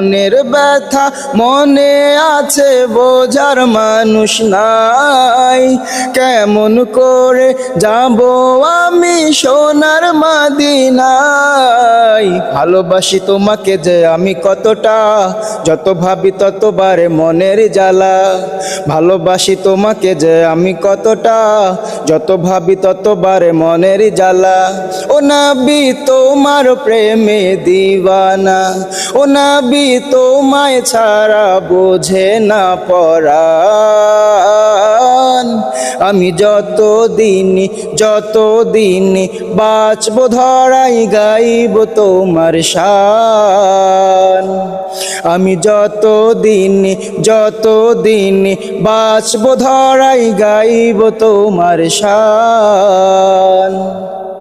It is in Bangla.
মনের ব্যথা, মনে আছে বোঝার মানুষ নাই। কেমন করে যাব আমি সোনার মাদিনাই ভালোবাসি তোমাকে যে আমি কতটা, যত ভাবি ততবারে মনের জ্বালা। ভালোবাসি তোমাকে যে আমি কতটা যত ভাবি ততবারে মনের জ্বালা। ও নাবি তোমার প্রেমে দিবানা। ও নাবি তোমায় ছাড়া বোঝে না পরাণ। আমি যত দিন যত দিন বাঁচব ধরাই গাইব তোমার শান আমি যত দিন যত দিন বাঁচব ধরাই গাইব তোমার শান।